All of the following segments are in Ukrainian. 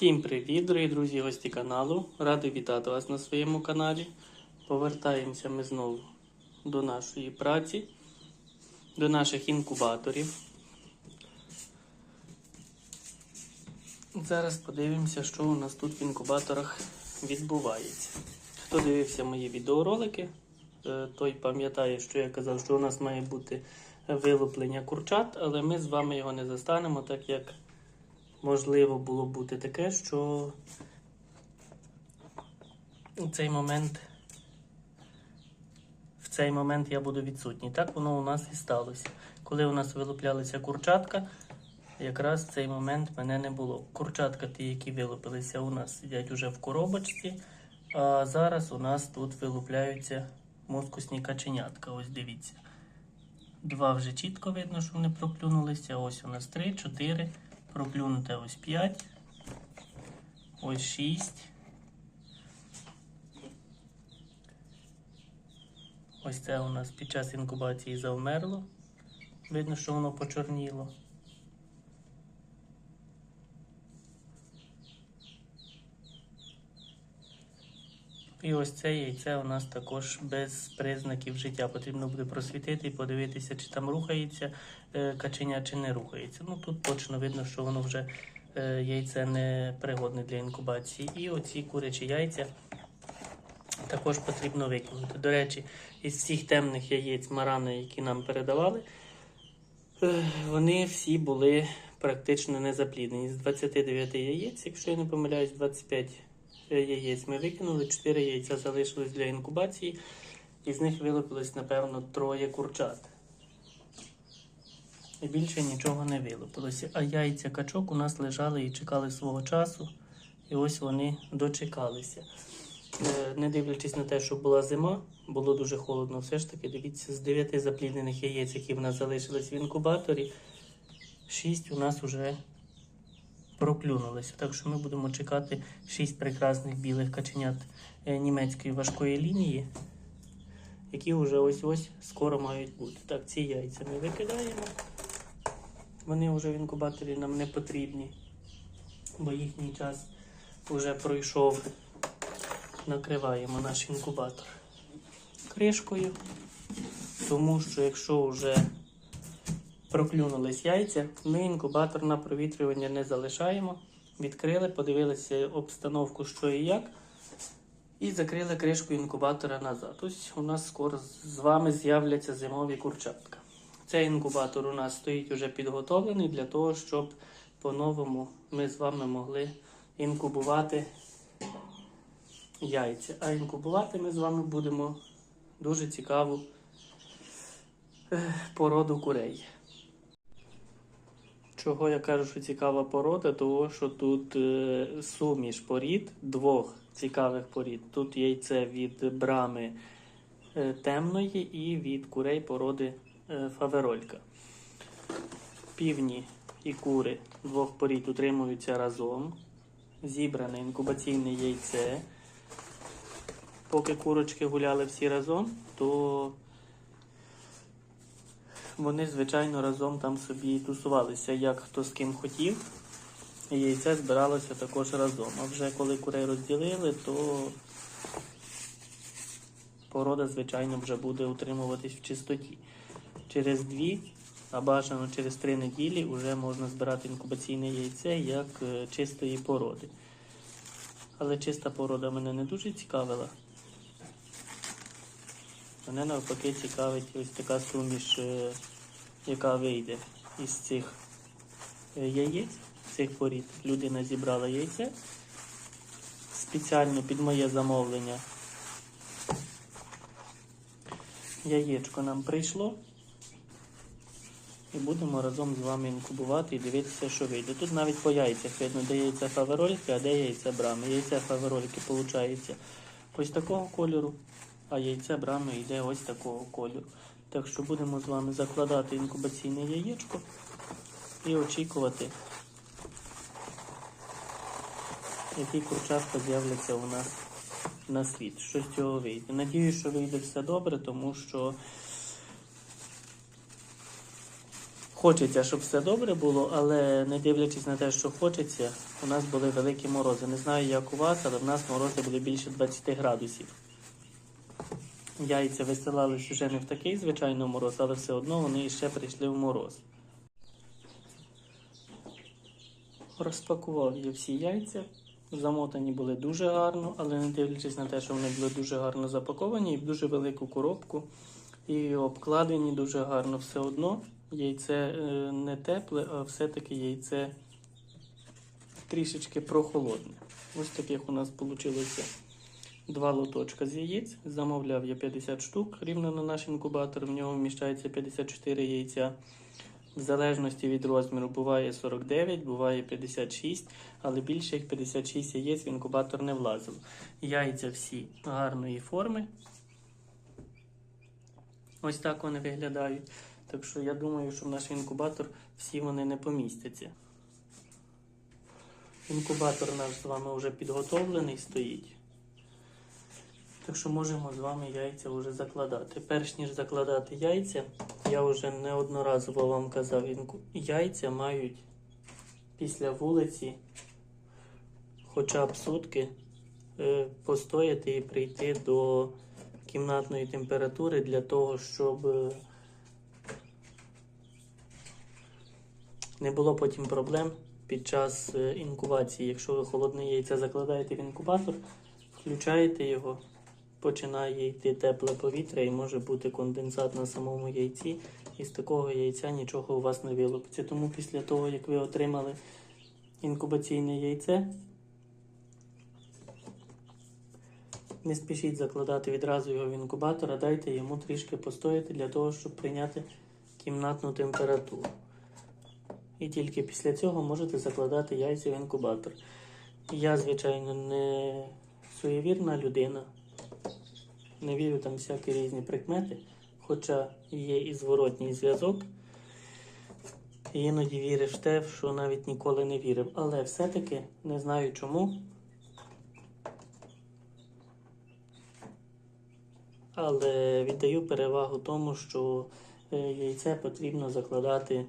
Всім привіт, дорогі друзі, гості каналу. Радий вітати вас на своєму каналі. Повертаємося ми знову до нашої праці, до наших інкубаторів. Зараз подивимося, що у нас тут в інкубаторах відбувається. Хто дивився мої відеоролики, е, той пам'ятає, що я казав, що у нас має бути вилуплення курчат, але ми з вами його не застанемо, так як можливо було бути таке, що у цей момент в цей момент я буду відсутній. Так воно у нас і сталося. Коли у нас вилуплялися курчатка, якраз в цей момент мене не було. Курчатка, ті, які вилупилися, у нас сидять уже в коробочці. А зараз у нас тут вилупляються мускусні каченятка. Ось дивіться. Два вже чітко видно, що вони проклюнулися. Ось у нас три, чотири. Проклюнуте ось 5. Ось 6. Ось це у нас під час інкубації завмерло. Видно, що воно почорніло. І ось це яйце у нас також без признаків життя. Потрібно буде просвітити і подивитися, чи там рухається е, каченя, чи не рухається. Ну тут точно видно, що воно вже е, яйце не пригодне для інкубації. І оці курячі яйця також потрібно викинути. До речі, із всіх темних яєць марани, які нам передавали, е, вони всі були практично не запліднені. З 29 яєць, якщо я не помиляюсь, 25 яєць ми викинули, 4 яйця залишились для інкубації, і з них вилупилось, напевно, троє курчат. І більше нічого не вилупилося. А яйця качок у нас лежали і чекали свого часу. І ось вони дочекалися. Е, Не дивлячись на те, що була зима, було дуже холодно. Все ж таки, дивіться, з 9 запліднених яєць, які в нас залишились в інкубаторі, 6 у нас вже проклюнулися. Так що ми будемо чекати 6 прекрасних білих каченят е, німецької важкої лінії, які вже ось-ось скоро мають бути. Так, ці яйця ми викидаємо. Вони вже в інкубаторі нам не потрібні, бо їхній час вже пройшов. Накриваємо наш інкубатор кришкою, тому що якщо вже проклюнулись яйця, ми інкубатор на провітрювання не залишаємо. Відкрили, подивилися обстановку, що і як, і закрили кришку інкубатора назад. Ось у нас скоро з вами з'являться зимові курчатка. Цей інкубатор у нас стоїть вже підготовлений для того, щоб по-новому ми з вами могли інкубувати яйця. А інкубувати ми з вами будемо дуже цікаву е, породу курей. Чого я кажу, що цікава порода, того що тут е, суміш порід, двох цікавих порід. Тут яйце від брами е, темної і від курей породи фаверолька. Півні і кури двох порід утримуються разом. Зібране інкубаційне яйце. Поки курочки гуляли всі разом, то вони, звичайно, разом там собі тусувалися, як хто з ким хотів. І яйце збиралося також разом. А вже коли курей розділили, то порода, звичайно, вже буде утримуватись в чистоті. Через дві, а бажано через три неділі вже можна збирати інкубаційне яйце як е, чистої породи. Але чиста порода мене не дуже цікавила. Мене навпаки цікавить ось така суміш, е, яка вийде із цих е, яєць, цих порід. Людина зібрала яйце спеціально під моє замовлення. Яєчко нам прийшло. І будемо разом з вами інкубувати і дивитися, що вийде. Тут навіть по яйцях видно, де яйця фаверольки, а де яйця брами. Яйця фаверольки виходить ось такого кольору, а яйце брами йде ось такого кольору. Так що будемо з вами закладати інкубаційне яєчко і очікувати, які курчатка з'являться у нас на світ. Що з цього вийде. Надіюсь, що вийде все добре, тому що Хочеться, щоб все добре було, але не дивлячись на те, що хочеться, у нас були великі морози. Не знаю, як у вас, але в нас морози були більше 20 градусів. Яйця висилались вже не в такий звичайний мороз, але все одно вони ще прийшли в мороз. Розпакував я всі яйця. Замотані були дуже гарно, але не дивлячись на те, що вони були дуже гарно запаковані і в дуже велику коробку, і обкладені дуже гарно все одно. Яйце е, не тепле, а все-таки яйце трішечки прохолодне. Ось таких у нас вийшло два лоточка з яєць. Замовляв я 50 штук рівно на наш інкубатор. В нього вміщається 54 яйця. В залежності від розміру буває 49, буває 56, але більше як 56 яєць в інкубатор не влазило. Яйця всі гарної форми. Ось так вони виглядають. Так що я думаю, що в наш інкубатор всі вони не помістяться. Інкубатор наш з вами вже підготовлений стоїть. Так що можемо з вами яйця вже закладати. Перш ніж закладати яйця, я вже неодноразово вам казав, яйця мають після вулиці хоча б сутки е, постояти і прийти до кімнатної температури для того, щоб не було потім проблем під час е, інкубації. Якщо ви холодне яйце закладаєте в інкубатор, включаєте його, починає йти тепле повітря і може бути конденсат на самому яйці, і з такого яйця нічого у вас не вилупиться. Тому після того, як ви отримали інкубаційне яйце, не спішіть закладати відразу його в інкубатор, а дайте йому трішки постояти для того, щоб прийняти кімнатну температуру. І тільки після цього можете закладати яйця в інкубатор. Я, звичайно, не суєвірна людина. Не вірю там всякі різні прикмети, хоча є і зворотній зв'язок. Іноді віриш в те, що навіть ніколи не вірив. Але все-таки не знаю чому. Але віддаю перевагу тому, що е, яйце потрібно закладати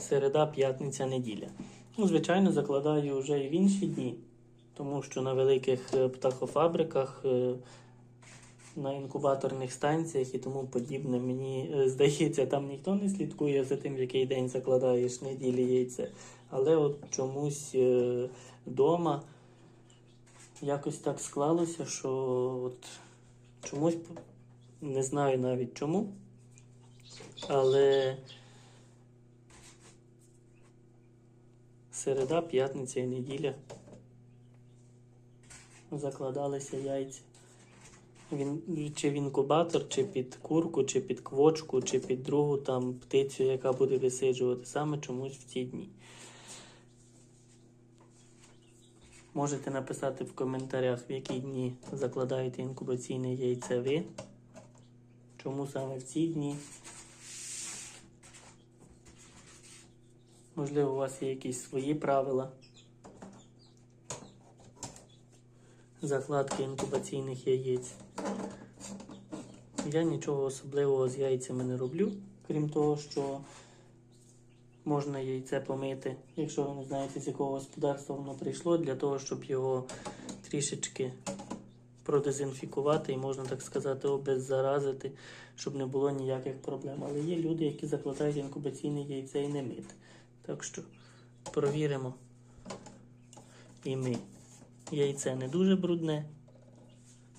середа, п'ятниця, неділя. Ну, звичайно, закладаю вже і в інші дні, тому що на великих е, птахофабриках, е, на інкубаторних станціях і тому подібне, мені е, здається, там ніхто не слідкує за тим, в який день закладаєш неділі яйце. Але от чомусь вдома якось так склалося, що от чомусь не знаю навіть чому. Але середа, п'ятниця і неділя закладалися яйця. Він, чи в інкубатор, чи під курку, чи під квочку, чи під другу там птицю, яка буде висиджувати саме чомусь в ці дні. Можете написати в коментарях, в які дні закладаєте інкубаційне яйце ви. Чому саме в ці дні? Можливо, у вас є якісь свої правила закладки інкубаційних яєць. Я нічого особливого з яйцями не роблю, крім того, що можна яйце помити, якщо ви не знаєте, з якого господарства воно прийшло, для того, щоб його трішечки продезінфікувати і, можна так сказати, обеззаразити, щоб не було ніяких проблем. Але є люди, які закладають інкубаційне яйце і не мити. Так що провіримо і ми. Яйце не дуже брудне.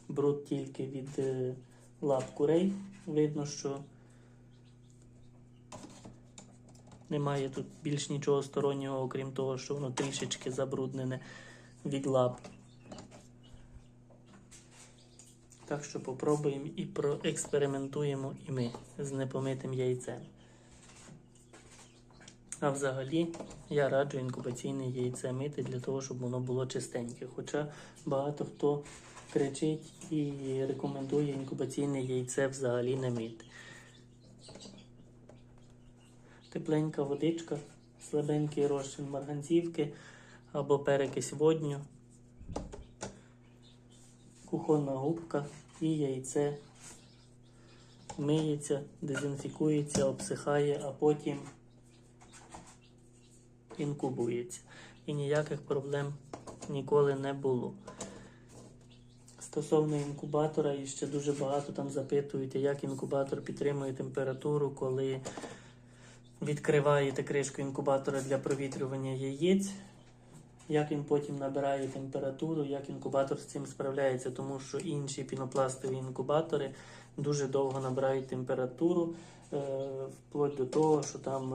Бруд тільки від е, лап курей. Видно, що немає тут більш нічого стороннього, окрім того, що воно трішечки забруднене від лап. Так що попробуємо і проекспериментуємо і ми з непомитим яйцем. А взагалі я раджу інкубаційне яйце мити для того, щоб воно було чистеньке. Хоча багато хто кричить і рекомендує інкубаційне яйце взагалі не мити. Тепленька водичка, слабенький розчин марганцівки або перекись водню, кухонна губка і яйце миється, дезінфікується, обсихає, а потім інкубується. І ніяких проблем ніколи не було. Стосовно інкубатора, і ще дуже багато там запитують, як інкубатор підтримує температуру, коли відкриваєте кришку інкубатора для провітрювання яєць, як він потім набирає температуру, як інкубатор з цим справляється, тому що інші пінопластові інкубатори дуже довго набирають температуру, е, вплоть до того, що там.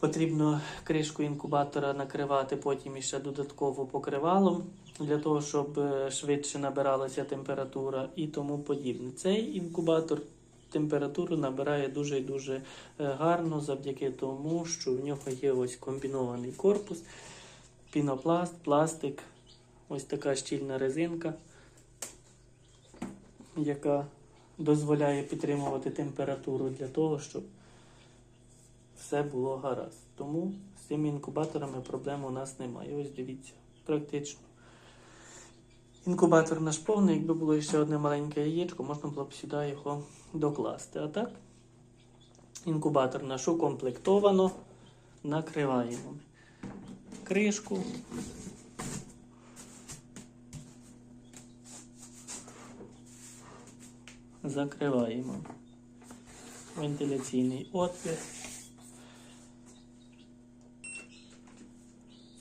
Потрібно кришку інкубатора накривати потім іще додатково покривалом для того, щоб е, швидше набиралася температура і тому подібне. Цей інкубатор температуру набирає дуже і дуже е, гарно завдяки тому, що в нього є ось комбінований корпус, пінопласт, пластик, ось така щільна резинка, яка дозволяє підтримувати температуру для того, щоб все було гаразд. Тому з цими інкубаторами проблем у нас немає. Ось дивіться, практично. Інкубатор наш повний, якби було ще одне маленьке яєчко, можна було б сюди його докласти. А так, інкубатор наш укомплектовано, накриваємо кришку. Закриваємо вентиляційний отвір.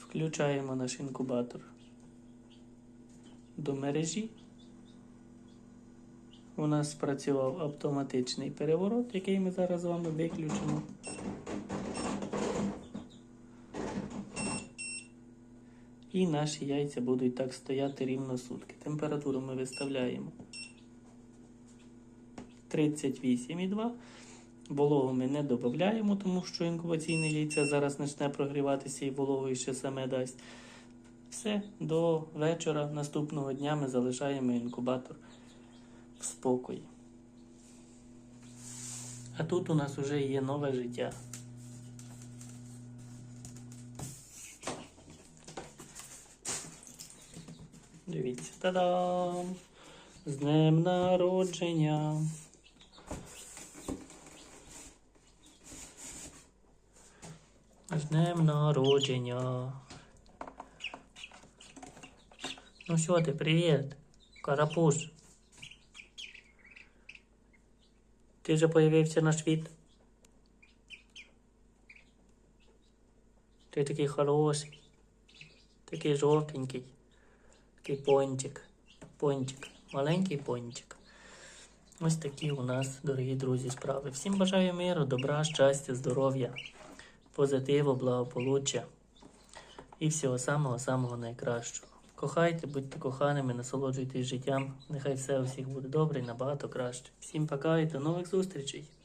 Включаємо наш інкубатор до мережі. У нас спрацював автоматичний переворот, який ми зараз з вами виключимо. І наші яйця будуть так стояти рівно сутки. Температуру ми виставляємо 38,2. Вологу ми не додаємо, тому що інкубаційне яйце зараз почне прогріватися і вологу ще саме дасть. Все, до вечора наступного дня ми залишаємо інкубатор в спокої. А тут у нас вже є нове життя. Дивіться, та-дам! З днем народження! З днем народження. Ну що ти, привіт, карапуш. Ти вже появився на світ. Ти такий хороший, такий жовтенький, такий пончик, пончик, маленький пончик. Ось такі у нас, дорогі друзі, справи. Всім бажаю миру, добра, щастя, здоров'я, позитиву, благополуччя і всього самого-самого найкращого. Кохайте, будьте коханими, насолоджуйтесь життям. Нехай все у всіх буде добре і набагато краще. Всім пока і до нових зустрічей!